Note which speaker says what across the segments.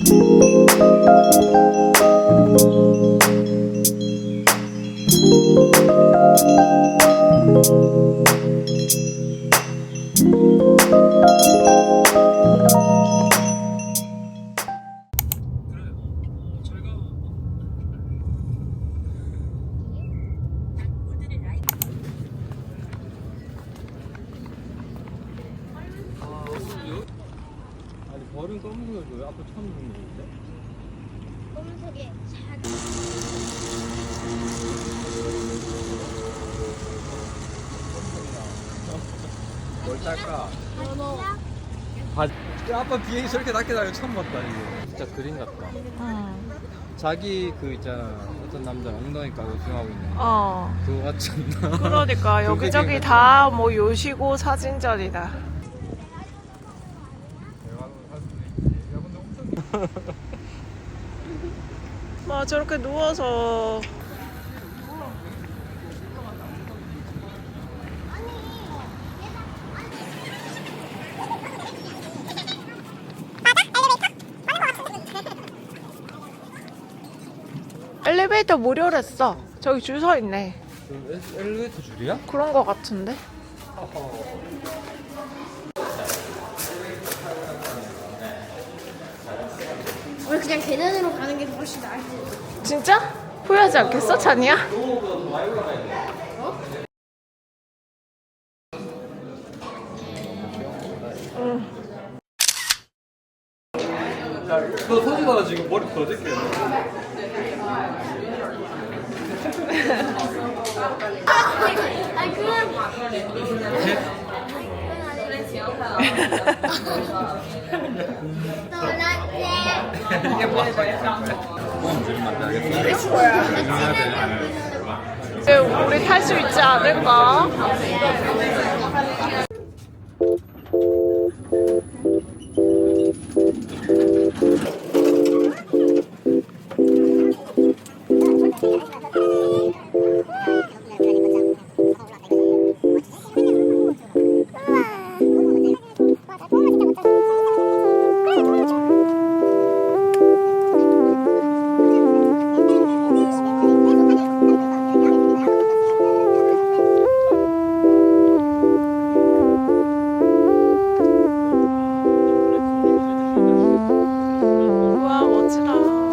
Speaker 1: 아니 벌은 검은색이고 왜 아까 처음 보는 건데?
Speaker 2: 검은색에
Speaker 1: 뭘 딸까?
Speaker 2: 연어.
Speaker 1: 바... 야, 아빠 비행기 저렇게 낮게 날려 처음 봤다 이거 진짜 그림 같다 자기 그 있잖아 어떤 남자 엉덩이 까고 조용하고 있는 거
Speaker 3: 어.
Speaker 1: 그거 같지 않나?
Speaker 3: 그러니까 여기저기 다뭐 요시고 사진전이다. 와 저렇게 누워서 엘리베이터 무료랬어. 저기 줄 서 있네.
Speaker 1: 엘리베이터 줄이야?
Speaker 3: 그런 거 같은데?
Speaker 2: 우리 그냥 계단으로 가는 게 훨씬 나을 듯.
Speaker 3: 진짜? 후회하지 않겠어, 찬이야?
Speaker 1: 너 소지가 지금 머리 더 젖게
Speaker 2: 아니 그건
Speaker 3: 우리 탈 수 있지 않을까? 우와, 멋지다.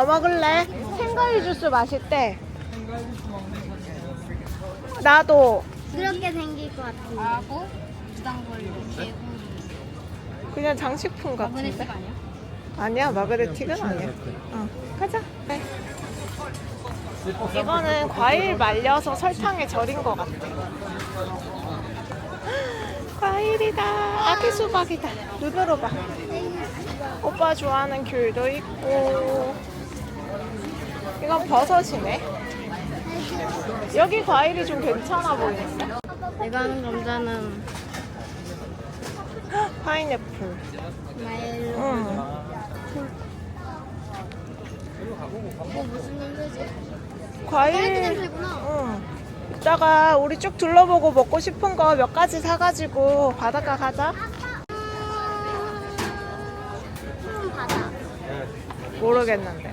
Speaker 3: 뭐 먹을래? 생과일 주스 맛있대 나도
Speaker 2: 그렇게 생길 것 같은데. 하고 부당벌레, 개구리.
Speaker 3: 그냥 장식품 같은데
Speaker 2: 마그네틱 아니야?
Speaker 3: 아니야 마그네틱은 아니야 어, 가자 네. 이거는 과일 말려서 설탕에 절인 것 같아 과일이다 아기 수박이다 누벼러봐 오빠 좋아하는 귤도 있고 이건 버섯이네 여기 과일이 좀 괜찮아 보이는데
Speaker 2: 내가 하는 감자는
Speaker 3: 파인애플
Speaker 2: 마일로.
Speaker 3: 응.
Speaker 2: 뭐 무슨 냄새지? 딸기
Speaker 3: 과일.
Speaker 2: 냄새구나.
Speaker 3: 응. 이따가 우리 쭉 둘러보고 먹고 싶은 거 몇 가지 사가지고 바닷가 가자.
Speaker 2: 푸른 바다.
Speaker 3: 모르겠는데.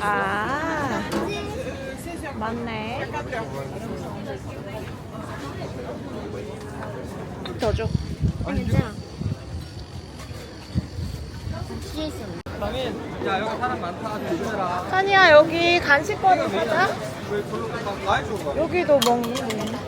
Speaker 3: 아, 맞네. 더 줘.
Speaker 2: 괜찮아. 뒤에 있어.
Speaker 1: 라면 야 여기 사람 많다 조심해라
Speaker 3: 한이야, 여기 간식 거리 사자.
Speaker 1: 왜 별로 가 많이 좋은 거
Speaker 3: 여기도 먹네.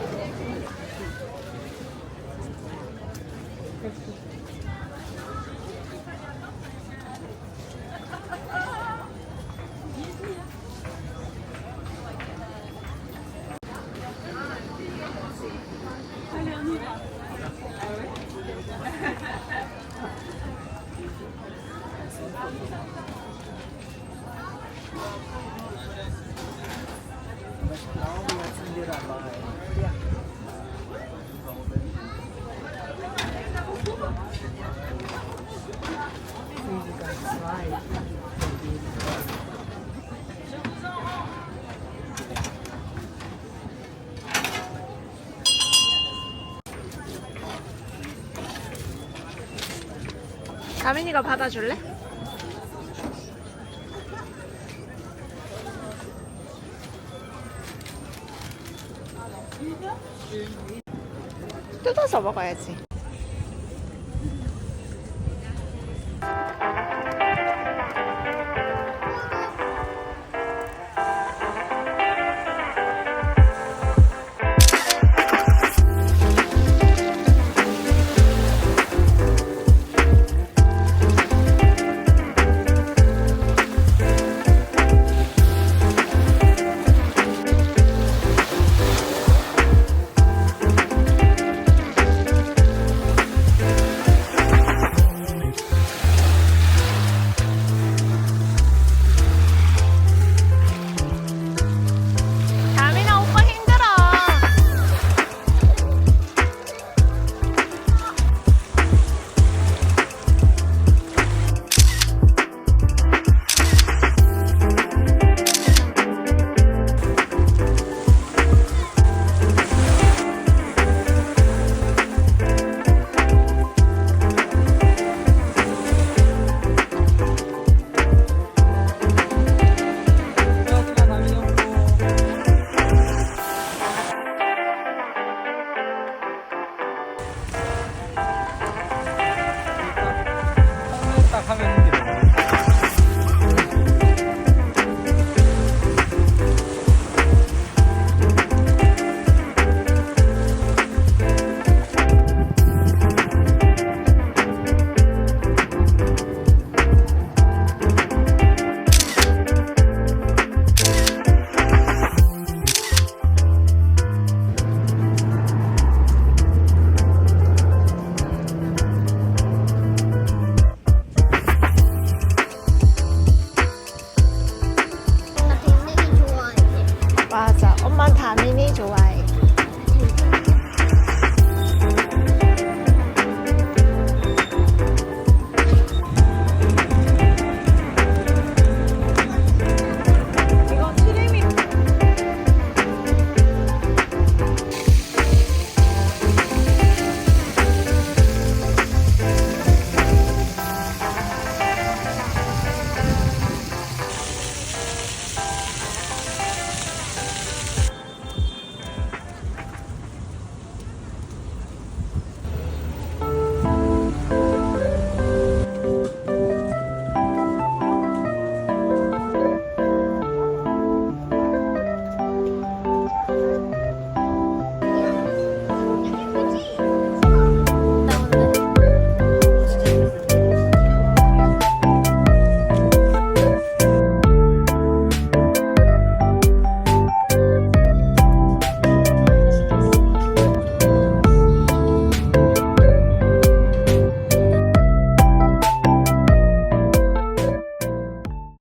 Speaker 3: 가민이가 받아줄래? 뜯어서 먹어야지. 九万